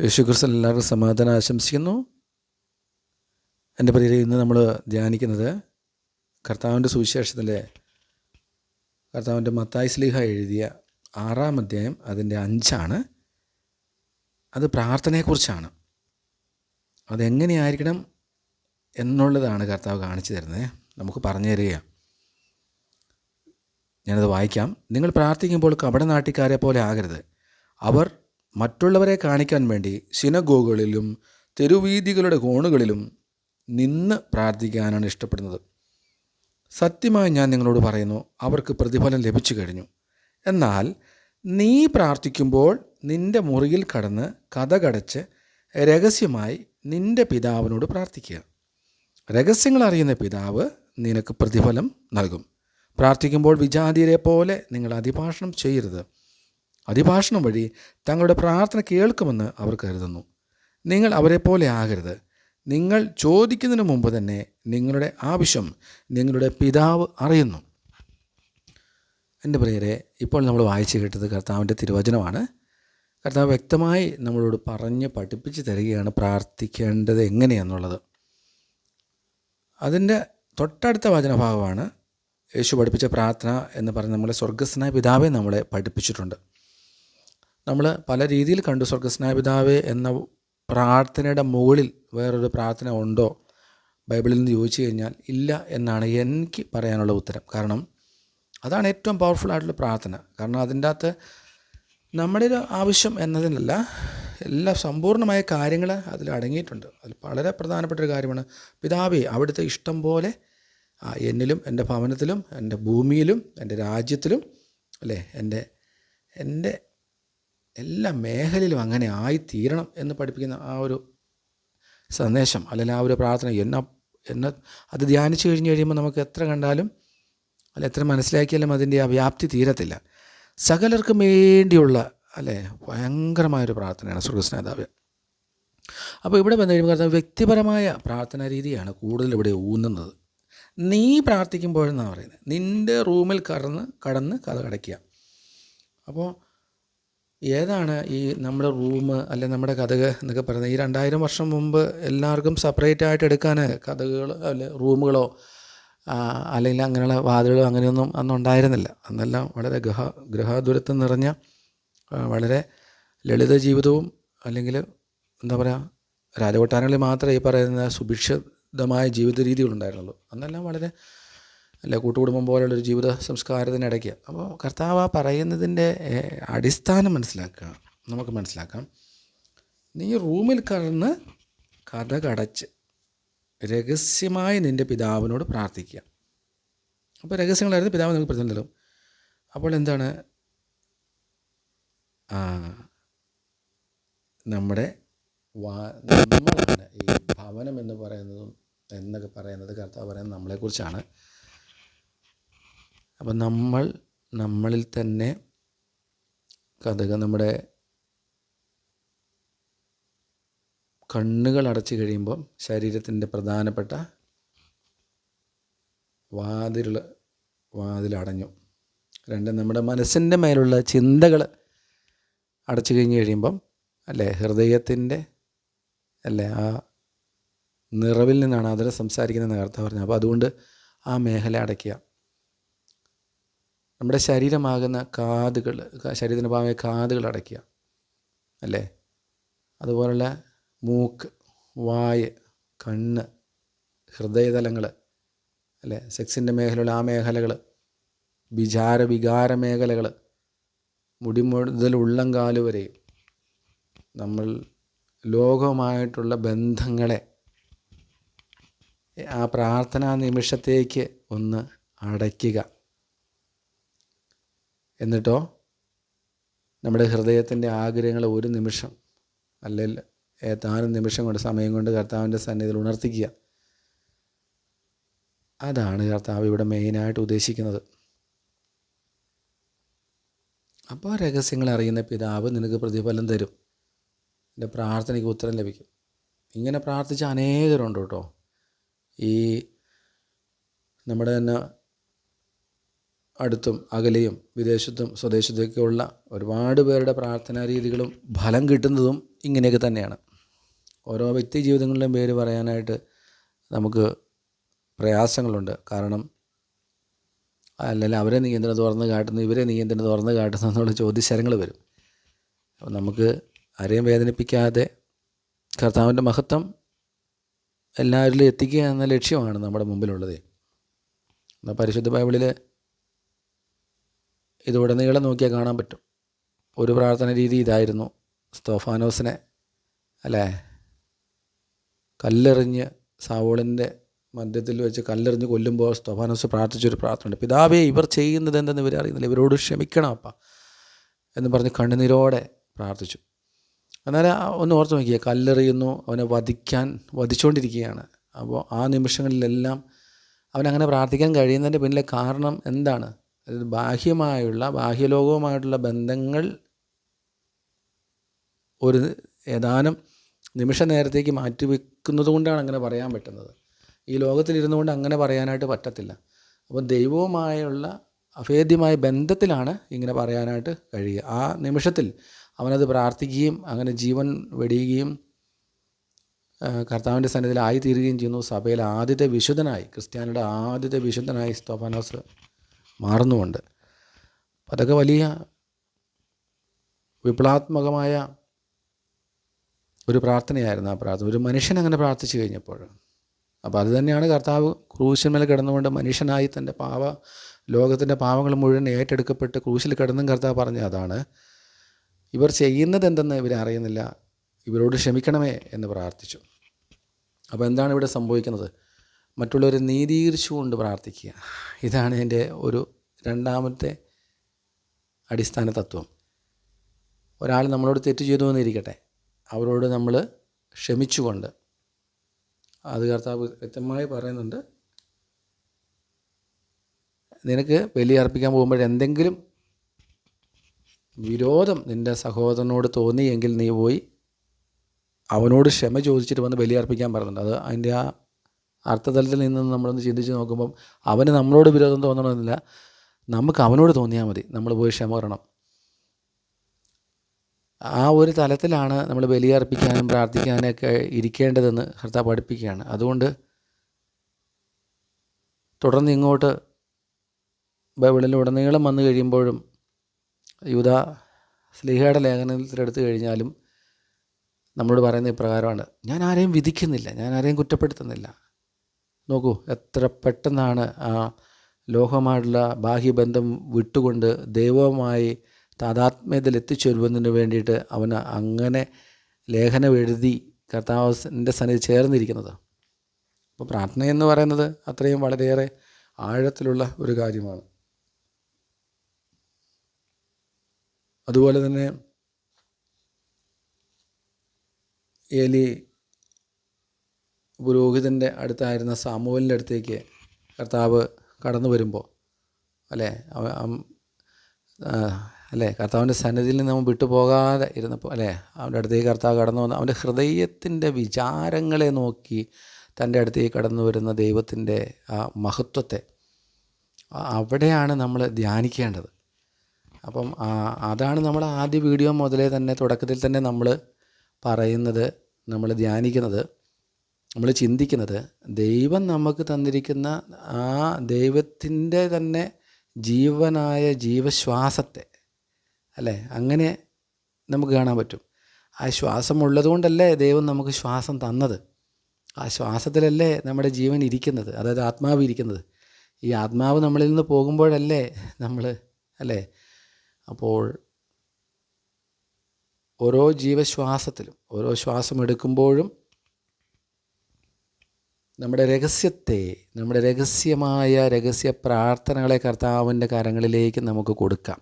യേശുക്രിസ്തു എല്ലാവർക്കും സമാധാനം ആശംസിക്കുന്നു. എന്റെ പ്രിയരെ ഇന്ന് നമ്മൾ ധ്യാനിക്കുന്നത് കർത്താവിന്റെ സുവിശേഷത്തിലെ കർത്താവിന്റെ മത്തായി സ്ലീഹ എഴുതിയ ആറാം അധ്യായം അതിന്റെ അഞ്ചാണ്. അത് പ്രാർത്ഥനയെക്കുറിച്ചാണ്. അതെങ്ങനെയായിരിക്കണം എന്നുള്ളതാണ് കർത്താവ് കാണിച്ചു തരുന്നത്. നമുക്ക് പറഞ്ഞു തരിക ഞാനത് വായിക്കാം. നിങ്ങൾ പ്രാർത്ഥിക്കുമ്പോൾ കപടനാട്ടിക്കാരെ പോലെ ആകരുത്. അവർ മറ്റുള്ളവരെ കാണിക്കാൻ വേണ്ടി സിനഗോഗുകളിലും തെരുവീതികളുടെ കോണുകളിലും നിന്ന് പ്രാർത്ഥിക്കാനാണ് ഇഷ്ടപ്പെടുന്നത്. സത്യമായി ഞാൻ നിങ്ങളോട് പറയുന്നു അവർക്ക് പ്രതിഫലം ലഭിച്ചു കഴിഞ്ഞു. എന്നാൽ നീ പ്രാർത്ഥിക്കുമ്പോൾ നിന്റെ മുറിയിൽ കടന്ന് കഥകടച്ച് രഹസ്യമായി നിന്റെ പിതാവിനോട് പ്രാർത്ഥിക്കുക. രഹസ്യങ്ങൾ അറിയുന്ന പിതാവ് നിനക്ക് പ്രതിഫലം നൽകും. പ്രാർത്ഥിക്കുമ്പോൾ വിജാതിയരെ പോലെ നിങ്ങൾ അതിഭാഷണം ചെയ്യരുത്. അതിഭാഷണം വഴി തങ്ങളുടെ പ്രാർത്ഥന കേൾക്കുമെന്ന് അവർ കരുതുന്നു. നിങ്ങൾ അവരെ പോലെ ആകരുത്. നിങ്ങൾ ചോദിക്കുന്നതിന് മുമ്പ് തന്നെ നിങ്ങളുടെ ആവശ്യം നിങ്ങളുടെ പിതാവ് അറിയുന്നു. എന്റെ പ്രിയരെ ഇപ്പോൾ നമ്മൾ വായിച്ചു കേട്ടത് കർത്താവിന്റെ തിരുവചനമാണ്. കർത്താവ് വ്യക്തമായി നമ്മളോട് പറഞ്ഞ് പഠിപ്പിച്ച് തരികയാണ് പ്രാർത്ഥിക്കേണ്ടത് എങ്ങനെയെന്നുള്ളത്. അതിന്റെ തൊട്ടടുത്ത വചനഭാഗമാണ് യേശു പഠിപ്പിച്ച പ്രാർത്ഥന എന്ന് പറഞ്ഞ് നമ്മളെ സ്വർഗസ്നായ പിതാവെ നമ്മളെ പഠിപ്പിച്ചിട്ടുണ്ട്. നമ്മൾ പല രീതിയിൽ കണ്ടു. സ്വർഗസ്നാപിതാവേ എന്ന പ്രാർത്ഥനയുടെ മുകളിൽ വേറൊരു പ്രാർത്ഥന ഉണ്ടോ? ബൈബിളിൽ നിന്ന് ചോദിച്ചു കഴിഞ്ഞാൽ ഇല്ല എന്നാണ് എനിക്ക് പറയാനുള്ള ഉത്തരം. കാരണം അതാണ് ഏറ്റവും പവർഫുൾ ആയിട്ടുള്ള പ്രാർത്ഥന. കാരണം അതിന്റെ അകത്ത് നമ്മുടെ ഒരു ആവശ്യം എന്നതിനല്ല എല്ലാ സമ്പൂർണമായ കാര്യങ്ങൾ അതിൽ അടങ്ങിയിട്ടുണ്ട്. അതിൽ വളരെ പ്രധാനപ്പെട്ട ഒരു കാര്യമാണ് പിതാവേ അവിടുത്തെ ഇഷ്ടം പോലെ എന്നിലും എന്റെ ഭവനത്തിലും എന്റെ ഭൂമിയിലും എന്റെ രാജ്യത്തിലും അല്ലേ എന്റെ എന്റെ എല്ലാ മേഖലയിലും അങ്ങനെ ആയിത്തീരണം എന്ന് പഠിപ്പിക്കുന്ന ആ ഒരു സന്ദേശം അല്ലെങ്കിൽ ആ ഒരു പ്രാർത്ഥന എന്ന എന്ന അത് ധ്യാനിച്ചു കഴിഞ്ഞ് കഴിയുമ്പോൾ നമുക്ക് എത്ര കണ്ടാലും അല്ല എത്ര മനസ്സിലാക്കിയാലും അതിന്റെ ആ വ്യാപ്തി തീരത്തില്ല. സകലർക്കും വേണ്ടിയുള്ള അല്ലേ ഭയങ്കരമായൊരു പ്രാർത്ഥനയാണ് സുഹൃസ്നേതാവ് അപ്പോൾ ഇവിടെ വന്നു കഴിയുമ്പോൾ വ്യക്തിപരമായ പ്രാർത്ഥനാ രീതിയാണ് കൂടുതൽ ഇവിടെ ഊന്നുന്നത്. നീ പ്രാർത്ഥിക്കുമ്പോഴെന്നാണ് പറയുന്നത്. നിന്റെ റൂമിൽ കടന്ന് കടന്ന് കഥ കടയ്ക്കുക. അപ്പോൾ ഏതാണ് ഈ നമ്മുടെ റൂം അല്ലെ നമ്മുടെ കഥകൾ എന്നൊക്കെ പറയുന്നത്? ഈ രണ്ടായിരം വർഷം മുമ്പ് എല്ലാവർക്കും സെപ്പറേറ്റ് ആയിട്ട് എടുക്കാൻ കഥകൾ അല്ലെ റൂമുകളോ അല്ലെങ്കിൽ അങ്ങനെയുള്ള വാതിലുകളോ അങ്ങനെയൊന്നും അന്ന് ഉണ്ടായിരുന്നില്ല. അന്നെല്ലാം വളരെ ഗൃഹ ഗൃഹാതുരത്വം നിറഞ്ഞ വളരെ ലളിത ജീവിതവും അല്ലെങ്കിൽ എന്താ പറയുക രാജകൊട്ടാരങ്ങളിൽ മാത്രമേ ഈ പറയുന്ന സുഭിക്ഷിതമായ ജീവിത രീതികളുണ്ടായിരുന്നുള്ളൂ അന്നെല്ലാം വളരെ അല്ല കൂട്ടുകുടുംബം പോലെയുള്ളൊരു ജീവിത സംസ്കാരത്തിനിടയ്ക്ക് അപ്പോൾ കർത്താവ് ആ പറയുന്നതിന്റെ അടിസ്ഥാനം മനസ്സിലാക്കുക. നമുക്ക് മനസ്സിലാക്കാം. നീ റൂമിൽ കടന്ന് കഥ കടച്ച് രഹസ്യമായി നിന്റെ പിതാവിനോട് പ്രാർത്ഥിക്കുക. അപ്പോൾ രഹസ്യങ്ങളായിരുന്നു പിതാവ് നമുക്ക് തരും. അപ്പോൾ എന്താണ്? നമ്മുടെ വാ നമ്മളാണ് ഈ ഭവനം എന്ന് പറയുന്നതും എന്നൊക്കെ പറയുന്നത് കർത്താവ് പറയുന്നത് നമ്മളെക്കുറിച്ചാണ്. അപ്പം നമ്മൾ നമ്മളിൽ തന്നെ കഥക നമ്മുടെ കണ്ണുകൾ അടച്ചു കഴിയുമ്പോൾ ശരീരത്തിന്റെ പ്രധാനപ്പെട്ട വാതിൽ വാതിലടഞ്ഞു. രണ്ട് നമ്മുടെ മനസ്സിന്റെ മേലുള്ള ചിന്തകൾ അടച്ചു കഴിഞ്ഞ് കഴിയുമ്പം അല്ലേ ഹൃദയത്തിന്റെ അല്ലേ ആ നിറവിൽ നിന്നാണ് അതിനെ സംസാരിക്കുന്നത് നേരത്തെ പറഞ്ഞത്. അപ്പോൾ അതുകൊണ്ട് ആ മേഖല അടയ്ക്കുക. നമ്മുടെ ശരീരമാകുന്ന കാതുകൾ ശരീരത്തിന്റെ ഭാഗമായ കാതുകൾ അടയ്ക്കുക അല്ലേ? അതുപോലുള്ള മൂക്ക് വായ് കണ്ണ് ഹൃദയതലങ്ങൾ അല്ലേ? സെക്സിന്റെ മേഖലയുള്ള ആ മേഖലകൾ വിചാര വികാര മേഖലകൾ മുടി മുതൽ ഉള്ളംകാൽ വരെയും നമ്മൾ ലോകവുമായിട്ടുള്ള ബന്ധങ്ങളെ ആ പ്രാർത്ഥനാ നിമിഷത്തേക്ക് ഒന്ന് അടയ്ക്കുക. എന്നിട്ടോ നമ്മുടെ ഹൃദയത്തിന്റെ ആഗ്രഹങ്ങൾ ഒരു നിമിഷം അല്ലെങ്കിൽ ഏതാനും നിമിഷം കൊണ്ട് സമയം കൊണ്ട് കർത്താവിന്റെ സന്നിധിയിൽ ഉണർത്തിക്കുക. അതാണ് കർത്താവ് ഇവിടെ മെയിനായിട്ട് ഉദ്ദേശിക്കുന്നത്. അപ്പോൾ രഹസ്യങ്ങൾ അറിയുന്ന പിതാവ് നിനക്ക് പ്രതിഫലം തരും. എന്റെ പ്രാർത്ഥനയ്ക്ക് ഉത്തരം ലഭിക്കും. ഇങ്ങനെ പ്രാർത്ഥിച്ച അനേകരുണ്ട് കേട്ടോ. ഈ നമ്മുടെ തന്നെ അടുത്തും അകലെയും വിദേശത്തും സ്വദേശത്തൊക്കെയുള്ള ഒരുപാട് പേരുടെ പ്രാർത്ഥനാ രീതികളും ഫലം കിട്ടുന്നതും ഇങ്ങനെയൊക്കെ തന്നെയാണ്. ഓരോ വ്യക്തി ജീവിതങ്ങളിലും പേര് പറയാനായിട്ട് നമുക്ക് പ്രയാസങ്ങളുണ്ട്. കാരണം അല്ലെങ്കിൽ അവരെ നിയന്ത്രണം തുറന്ന് കാട്ടുന്നു ഇവരെ നിയന്ത്രണം തുറന്ന് കാട്ടുന്നു എന്നുള്ള ചോദ്യശരങ്ങൾ വരും. അപ്പം നമുക്ക് ആരെയും വേദനിപ്പിക്കാതെ കർത്താവിന്റെ മഹത്വം എല്ലാവരിലും എത്തിക്കുക എന്ന ലക്ഷ്യമാണ് നമ്മുടെ മുമ്പിലുള്ളത്. എന്നാൽ പരിശുദ്ധ ബൈബിളിൽ ഇതുടനീളം നോക്കിയാൽ കാണാൻ പറ്റും. ഒരു പ്രാർത്ഥന രീതി ഇതായിരുന്നു. സ്തോഫാനോസിനെ അല്ലേ? കല്ലെറിഞ്ഞ് സാവോളിന്റെ മധ്യത്തിൽ വെച്ച് കല്ലെറിഞ്ഞ് കൊല്ലുമ്പോൾ സ്തോഫാനോസ് പ്രാർത്ഥിച്ചൊരു പ്രാർത്ഥനയുണ്ട്. പിതാവേ ഇവർ ചെയ്യുന്നത് എന്തെന്ന് ഇവർ അറിയുന്നില്ല. ഇവരോട് ക്ഷമിക്കണം അപ്പ എന്ന് പറഞ്ഞ് കണ്ണുനീരോടെ പ്രാർത്ഥിച്ചു. എന്നാൽ ഒന്ന് ഓർത്ത് നോക്കിയ കല്ലെറിയുന്നു അവനെ വധിക്കാൻ വധിച്ചുകൊണ്ടിരിക്കുകയാണ് അപ്പോൾ ആ നിമിഷങ്ങളിലെല്ലാം അവനങ്ങനെ പ്രാർത്ഥിക്കാൻ കഴിയുന്നതിന്റെ പിന്നിലെ കാരണം എന്താണ്? അതായത് ബാഹ്യമായുള്ള ബാഹ്യലോകവുമായിട്ടുള്ള ബന്ധങ്ങൾ ഒരു ഏതാനും നിമിഷ നേരത്തേക്ക് മാറ്റിവെക്കുന്നത് കൊണ്ടാണ് അങ്ങനെ പറയാൻ പറ്റുന്നത്. ഈ ലോകത്തിലിരുന്നു കൊണ്ട് അങ്ങനെ പറയാനായിട്ട് പറ്റത്തില്ല. അപ്പോൾ ദൈവവുമായുള്ള അഭേദ്യമായ ബന്ധത്തിലാണ് ഇങ്ങനെ പറയാനായിട്ട് കഴിയുക. ആ നിമിഷത്തിൽ അവനത് പ്രാർത്ഥിക്കുകയും അങ്ങനെ ജീവൻ വെടിയുകയും കർത്താവിന്റെ സന്നിധിയിൽ ആയിത്തീരുകയും ചെയ്യുന്നു. സഭയിലെ ആദ്യത്തെ വിശുദ്ധനായി ക്രിസ്ത്യാനിയുടെ ആദ്യത്തെ വിശുദ്ധനായി സ്തോഫാനോസ് മാറുന്നുമുണ്ട്. അതൊക്കെ വലിയ വിപ്ലവാത്മകമായ ഒരു പ്രാർത്ഥനയായിരുന്നു ആ പ്രാർത്ഥന. ഒരു മനുഷ്യൻ അങ്ങനെ പ്രാർത്ഥിച്ചു കഴിഞ്ഞപ്പോൾ. അപ്പോൾ അത് തന്നെയാണ് കർത്താവ് ക്രൂശിന്മേൽ കിടന്നുകൊണ്ട് മനുഷ്യനായി തന്റെ പാവ ലോകത്തിന്റെ പാവങ്ങൾ മുഴുവൻ ഏറ്റെടുക്കപ്പെട്ട് ക്രൂശിൽ കിടന്നും കർത്താവ് പറഞ്ഞ അതാണ്. ഇവർ ചെയ്യുന്നത് എന്തെന്ന് ഇവരറിയുന്നില്ല ഇവരോട് ക്ഷമിക്കണമേ എന്ന് പ്രാർത്ഥിച്ചു. അപ്പോൾ എന്താണ് ഇവിടെ സംഭവിക്കുന്നത്? മറ്റുള്ളവരെ നീതീകരിച്ചുകൊണ്ട് പ്രാർത്ഥിക്കുക. ഇതാണ് എന്റെ ഒരു രണ്ടാമത്തെ അടിസ്ഥാന തത്വം. ഒരാൾ നമ്മളോട് തെറ്റ് ചെയ്തു എന്നിരിക്കട്ടെ അവരോട് നമ്മൾ ക്ഷമിച്ചുകൊണ്ട്. അത് കർത്താവ് വ്യക്തമായി പറയുന്നുണ്ട്. നിനക്ക് ബലി അർപ്പിക്കാൻ പോകുമ്പോൾ എന്തെങ്കിലും വിരോധം നിന്റെ സഹോദരനോട് തോന്നിയെങ്കിൽ നീ പോയി അവനോട് ക്ഷമ ചോദിച്ചിട്ട് വന്ന് ബലി അർപ്പിക്കാൻ പറയുന്നുണ്ട് അത് അതിന്റെ ആ അർത്ഥതലത്തിൽ നിന്ന് നമ്മളൊന്ന് ചിന്തിച്ച് നോക്കുമ്പം അവന് നമ്മളോട് വിരോധം തോന്നണമെന്നില്ല. നമുക്ക് അവനോട് തോന്നിയാൽ മതി. നമ്മൾ പോയി ക്ഷമ വരണം ആ ഒരു തലത്തിലാണ് നമ്മൾ ബലിയർപ്പിക്കാനും പ്രാർത്ഥിക്കാനൊക്കെ ഇരിക്കേണ്ടതെന്ന് കർത്താവ് പഠിപ്പിക്കുകയാണ്. അതുകൊണ്ട് തുടർന്ന് ഇങ്ങോട്ട് ബൈബിളിൽ ഉടനീളം വന്നു കഴിയുമ്പോഴും യൂത സ്ലിഹയുടെ ലേഖനത്തിലെടുത്തു കഴിഞ്ഞാലും നമ്മളോട് പറയുന്ന ഇപ്രകാരമാണ് ഞാൻ ആരെയും വിധിക്കുന്നില്ല. ഞാൻ ആരെയും കുറ്റപ്പെടുത്തുന്നില്ല. നോക്കൂ എത്ര പെട്ടെന്നാണ് ആ ലോഹമായിട്ടുള്ള ബാഹ്യബന്ധം വിട്ടുകൊണ്ട് ദൈവവുമായി താതാത്മ്യത്തിൽ എത്തിച്ചേരുന്നതിന് വേണ്ടിയിട്ട് അവന് അങ്ങനെ ലേഖനം എഴുതി കർത്താവിന്റെ സന്നിധി ചേർന്നിരിക്കുന്നത്. അപ്പോൾ പ്രാർത്ഥന എന്ന് പറയുന്നത് അത്രയും വളരെയേറെ ആഴത്തിലുള്ള ഒരു കാര്യമാണ്. അതുപോലെ തന്നെ ഏലി പുരോഹിതന്റെ അടുത്തായിരുന്ന സാമുവലിന്റെ അടുത്തേക്ക് കർത്താവ് കടന്നു വരുമ്പോൾ അല്ലേ? അല്ലേ? കർത്താവിന്റെ സന്നിധിയിൽ നിന്ന് നമ്മൾ വിട്ടുപോകാതെ ഇരുന്നപ്പോൾ അല്ലേ? അവന്റെ അടുത്തേക്ക് കർത്താവ് കടന്നു വന്ന്. അവന്റെ ഹൃദയത്തിന്റെ വിചാരങ്ങളെ നോക്കി തന്റെ അടുത്തേക്ക് കടന്നു വരുന്ന ദൈവത്തിന്റെ ആ മഹത്വത്തെ അവിടെയാണ് നമ്മൾ ധ്യാനിക്കേണ്ടത്. അപ്പം അതാണ് നമ്മൾ ആദ്യ വീഡിയോ മുതലേ തന്നെ തുടക്കത്തിൽ തന്നെ നമ്മൾ പറയുന്നത് നമ്മൾ ധ്യാനിക്കുന്നത്. നമ്മൾ ചിന്തിക്കുന്നത് ദൈവം നമുക്ക് തന്നിരിക്കുന്ന ആ ദൈവത്തിന്റെ തന്നെ ജീവനായ ജീവശ്വാസത്തെ അല്ലേ? അങ്ങനെ നമുക്ക് കാണാൻ പറ്റും. ആ ശ്വാസം ഉള്ളതുകൊണ്ടല്ലേ ദൈവം നമുക്ക് ശ്വാസം തന്നത്? ആ ശ്വാസത്തിലല്ലേ നമ്മുടെ ജീവൻ ഇരിക്കുന്നത്? അതായത് ആത്മാവ് ഇരിക്കുന്നത്. ഈ ആത്മാവ് നമ്മളിൽ നിന്ന് പോകുമ്പോഴല്ലേ നമ്മൾ അല്ലേ? അപ്പോൾ ഓരോ ജീവശ്വാസത്തിലും ഓരോ ശ്വാസം എടുക്കുമ്പോഴും നമ്മുടെ രഹസ്യത്തെ നമ്മുടെ രഹസ്യമായ രഹസ്യ പ്രാർത്ഥനകളെ കർത്താവിന്റെ കരങ്ങളിലേക്ക് നമുക്ക് കൊടുക്കാം.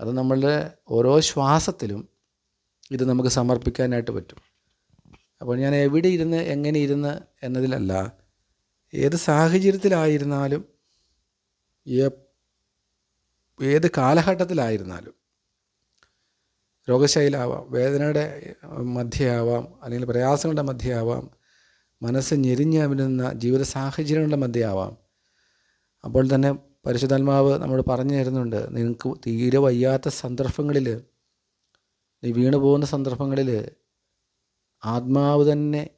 അത് നമ്മളുടെ ഓരോ ശ്വാസത്തിലും ഇത് നമുക്ക് സമർപ്പിക്കാനായിട്ട് പറ്റും. അപ്പോൾ ഞാൻ എവിടെ ഇരുന്ന് എങ്ങനെ ഇരുന്ന് എന്നതിലല്ല ഏത് സാഹചര്യത്തിലായിരുന്നാലും ഏത് കാലഘട്ടത്തിലായിരുന്നാലും രോഗശൈലാവാം വേദനയുടെ മധ്യയാവാം അല്ലെങ്കിൽ പ്രയാസങ്ങളുടെ മധ്യയാവാം മനസ്സ് ഞെരിഞ്ഞവിടുന്ന ജീവിത സാഹചര്യങ്ങളുടെ മധ്യയാവാം. അപ്പോൾ തന്നെ പരിശുദ്ധാത്മാവ് നമ്മോട് പറഞ്ഞു തരുന്നുണ്ട് നിങ്ങൾക്ക് തീരെ വയ്യാത്ത സന്ദർഭങ്ങളിൽ നീ വീണു പോകുന്ന സന്ദർഭങ്ങളിൽ ആത്മാവ് തന്നെ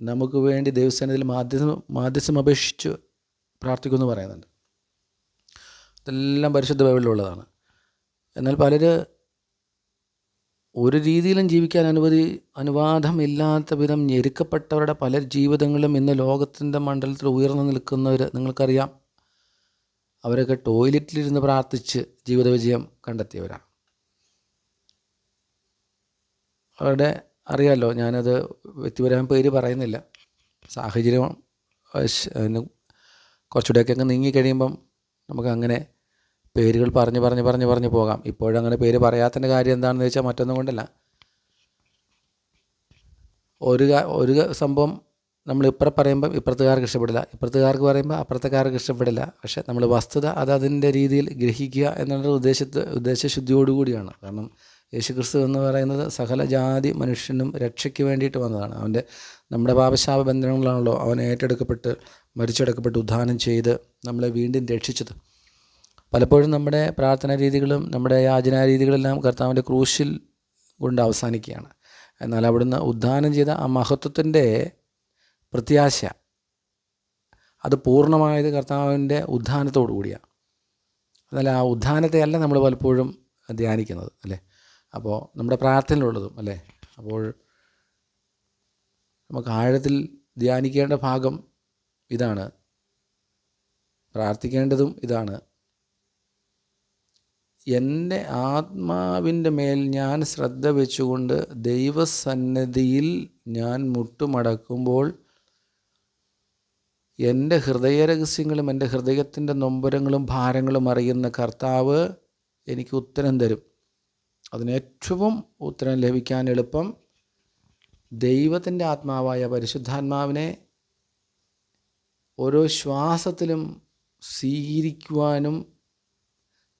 നമുക്ക് വേണ്ടി ദൈവസേനയിൽ മാധ്യസം മാധ്യസം അപേക്ഷിച്ച് പ്രാർത്ഥിക്കുമെന്ന് പറയുന്നുണ്ട്. ഇതെല്ലാം പരിശുദ്ധ ബൈബിളിലുള്ളതാണ്. എന്നാൽ പലർ ഒരു രീതിയിലും ജീവിക്കാൻ അനുമതി അനുവാദമില്ലാത്ത വിധം ഞെരുക്കപ്പെട്ടവരുടെ പല ജീവിതങ്ങളും ഇന്ന് ലോകത്തിന്റെ മണ്ഡലത്തിൽ ഉയർന്നു നിൽക്കുന്നവർ നിങ്ങൾക്കറിയാം. അവരൊക്കെ ടോയ്ലറ്റിലിരുന്ന് പ്രാർത്ഥിച്ച് ജീവിത വിജയം കണ്ടെത്തിയവരാണ്. അവരുടെ അറിയാമല്ലോ ഞാനത് വ്യക്തിപരമായ പേര് പറയുന്നില്ല. സാഹചര്യം കുറച്ചുകൂടെയൊക്കെ അങ്ങ് നീങ്ങി കഴിയുമ്പം നമുക്ക് അങ്ങനെ പേരുകൾ പറഞ്ഞ് പറഞ്ഞ് പറഞ്ഞ് പറഞ്ഞ് പോകാം. ഇപ്പോഴങ്ങനെ പേര് പറയാത്തതിന്റെ കാര്യം എന്താണെന്ന് വെച്ചാൽ മറ്റൊന്നും കൊണ്ടല്ല. ഒരു ഒരു സംഭവം നമ്മൾ ഇപ്പുറം പറയുമ്പം ഇപ്പുറത്തുകാർക്ക് ഇഷ്ടപ്പെടില്ല. ഇപ്പുറത്തുകാർക്ക് പറയുമ്പോൾ അപ്പുറത്തുകാർക്ക് ഇഷ്ടപ്പെടില്ല. പക്ഷേ നമ്മൾ വസ്തുത അത് അതിന്റെ രീതിയിൽ ഗ്രഹിക്കുക എന്നുള്ള ഉദ്ദേശത്ത് ഉദ്ദേശശുദ്ധിയോടുകൂടിയാണ് കാരണം യേശു ക്രിസ്തു എന്ന് പറയുന്നത് സകല ജാതി മനുഷ്യനും രക്ഷയ്ക്ക് വേണ്ടിയിട്ട് വന്നതാണ്. അവന്റെ നമ്മുടെ പാപശാപ ബന്ധനങ്ങളാണല്ലോ അവൻ ഏറ്റെടുക്കപ്പെട്ട് മരിച്ചെടുക്കപ്പെട്ട് ഉദ്ധാനം ചെയ്ത് നമ്മളെ വീണ്ടും രക്ഷിച്ചത്. പലപ്പോഴും നമ്മുടെ പ്രാർത്ഥനാ രീതികളും നമ്മുടെ യാചനാ രീതികളെല്ലാം കർത്താവിന്റെ ക്രൂശിൽ കൊണ്ട് അവസാനിക്കുകയാണ്. എന്നാൽ അവിടുന്ന് ഉദ്ധാനം ചെയ്ത ആ മഹത്വത്തിന്റെ പ്രത്യാശ അത് പൂർണമായത് കർത്താവിന്റെ ഉദ്ധാനത്തോടു കൂടിയാണ്. എന്നാൽ ആ ഉദ്ധാനത്തെ അല്ല നമ്മൾ പലപ്പോഴും ധ്യാനിക്കുന്നത് അല്ലേ? അപ്പോൾ നമ്മുടെ പ്രാർത്ഥനയിലുള്ളതും അല്ലേ? അപ്പോൾ നമുക്ക് ആഴത്തിൽ ധ്യാനിക്കേണ്ട ഭാഗം ഇതാണ്. പ്രാർത്ഥിക്കേണ്ടതും ഇതാണ്. എന്റെ ആത്മാവിന്റെ മേൽ ഞാൻ ശ്രദ്ധ വെച്ചുകൊണ്ട് ദൈവസന്നിധിയിൽ ഞാൻ മുട്ടുമടക്കുമ്പോൾ എന്റെ ഹൃദയരഹസ്യങ്ങളും എന്റെ ഹൃദയത്തിന്റെ നൊമ്പരങ്ങളും ഭാരങ്ങളും അറിയുന്ന കർത്താവ് എനിക്ക് ഉത്തരം തരും. അതിന് ഏറ്റവും ഉത്തരം ലഭിക്കാൻ എളുപ്പം ദൈവത്തിന്റെ ആത്മാവായ പരിശുദ്ധാത്മാവിനെ ഓരോ ശ്വാസത്തിലും സ്വീകരിക്കുവാനും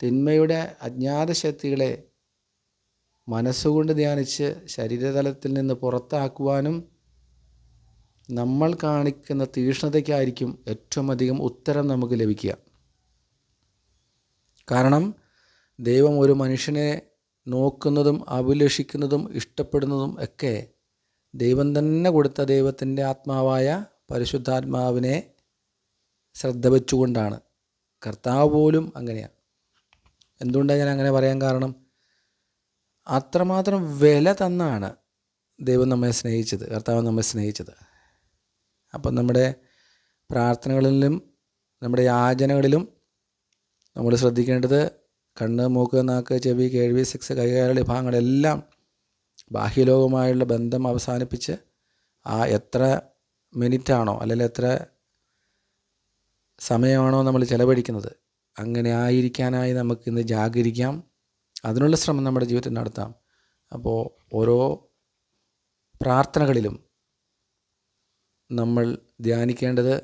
തിന്മയുടെ അജ്ഞാത ശക്തികളെ മനസ്സുകൊണ്ട് ധ്യാനിച്ച് ശരീരതലത്തിൽ നിന്ന് പുറത്താക്കുവാനും നമ്മൾ കാണിക്കുന്ന തീഷ്ണതയ്ക്കായിരിക്കും ഏറ്റവും അധികം ഉത്തരം നമുക്ക് ലഭിക്കുക. കാരണം ദൈവം ഒരു മനുഷ്യനെ നോക്കുന്നതും അഭിലഷിക്കുന്നതും ഇഷ്ടപ്പെടുന്നതും ഒക്കെ ദൈവം തന്നെ കൊടുത്ത ദൈവത്തിന്റെ ആത്മാവായ പരിശുദ്ധാത്മാവിനെ ശ്രദ്ധ വെച്ചുകൊണ്ടാണ് കർത്താവ് പോലും അങ്ങനെയാണ്. എന്തുകൊണ്ടാണ് ഞാൻ അങ്ങനെ പറയാൻ കാരണം? അത്രമാത്രം വില തന്നാണ് ദൈവം നമ്മെ സ്നേഹിച്ചത് കർത്താവ് നമ്മെ സ്നേഹിച്ചത്. അപ്പം നമ്മുടെ പ്രാർത്ഥനകളിലും നമ്മുടെ യാചനകളിലും നമ്മൾ ശ്രദ്ധിക്കേണ്ടത് കണ്ണ് മൂക്ക് നാക്ക് ചെവി കേൾവി സെക്സ് കൈകാല ഭാഗങ്ങളെല്ലാം ബാഹ്യലോകവുമായുള്ള ബന്ധം അവസാനിപ്പിച്ച് ആ എത്ര മിനിറ്റാണോ അല്ലെങ്കിൽ എത്ര സമയമാണോ നമ്മൾ ചിലവഴിക്കുന്നത് അങ്ങനെ ആയിരിക്കാനായി നമുക്കിന്ന് ജാഗരിക്കാം. അതിനുള്ള ശ്രമം നമ്മുടെ ജീവിതത്തിൽ നടത്താം. അപ്പോൾ ഓരോ പ്രാർത്ഥനകളിലും നമ്മൾ ധ്യാനിക്കേണ്ടത്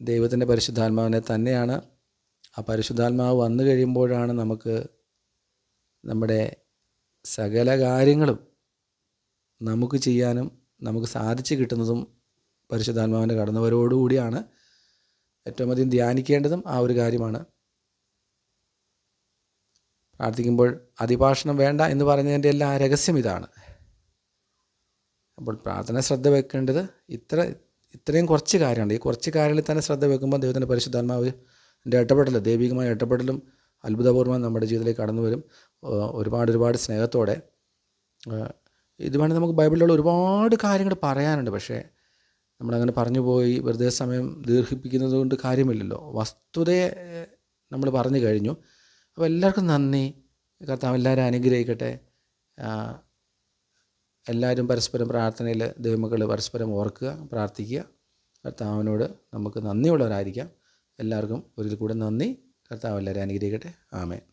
ദൈവത്തിന്റെ പരിശുദ്ധാത്മാവിനെ തന്നെയാണ്. ആ പരിശുദ്ധാത്മാവ് വന്നു കഴിയുമ്പോഴാണ് നമുക്ക് നമ്മുടെ സകല കാര്യങ്ങളും നമുക്ക് ചെയ്യാനും നമുക്ക് സാധിച്ചു കിട്ടുന്നതും പരിശുദ്ധാത്മാവിന്റെ കടന്നവരോടുകൂടിയാണ് ഏറ്റവും അധികം ധ്യാനിക്കേണ്ടതും ആ ഒരു കാര്യമാണ്. പ്രാർത്ഥിക്കുമ്പോൾ അതിഭാഷണം വേണ്ട എന്ന് പറഞ്ഞതിന്റെ എല്ലാ രഹസ്യം ഇതാണ്. അപ്പോൾ പ്രാർത്ഥന ശ്രദ്ധ വെക്കേണ്ടത് ഇത്ര ഇത്രയും കുറച്ച് കാര്യമുണ്ട് ഈ കുറച്ച് കാര്യങ്ങളിൽ തന്നെ ശ്രദ്ധ വെക്കുമ്പോൾ ദൈവത്തിന്റെ പരിശുദ്ധാത്മാവ് എന്റെ ഇടപെടൽ ദൈവികമായ ഇടപെടലും അത്ഭുതപൂർവം നമ്മുടെ ജീവിതത്തിലേക്ക് കടന്നു വരും. ഒരുപാട് ഒരുപാട് സ്നേഹത്തോടെ. ഇതുവേണ്ടി നമുക്ക് ബൈബിളിലുള്ള ഒരുപാട് കാര്യങ്ങൾ പറയാനുണ്ട്. പക്ഷേ നമ്മളങ്ങനെ പറഞ്ഞു പോയി വെറുതെ സമയം ദീർഘിപ്പിക്കുന്നത് കൊണ്ട് കാര്യമില്ലല്ലോ. വസ്തുതയെ നമ്മൾ പറഞ്ഞു കഴിഞ്ഞു. അപ്പോൾ എല്ലാവർക്കും നന്ദി. കർത്താവ് എല്ലാവരും അനുഗ്രഹിക്കട്ടെ. എല്ലാവരും പരസ്പരം പ്രാർത്ഥനയിൽ ദൈവമക്കൾ പരസ്പരം ഓർക്കുക പ്രാർത്ഥിക്കുക. കർത്താവിനോട് നമുക്ക് നന്ദിയുള്ളവരായിരിക്കാം. എല്ലാവർക്കും ഒരിക്കൽ കൂടെ നന്ദി. കർത്താവ് എല്ലാവരും അനുഗ്രഹിക്കട്ടെ. ആമേൻ.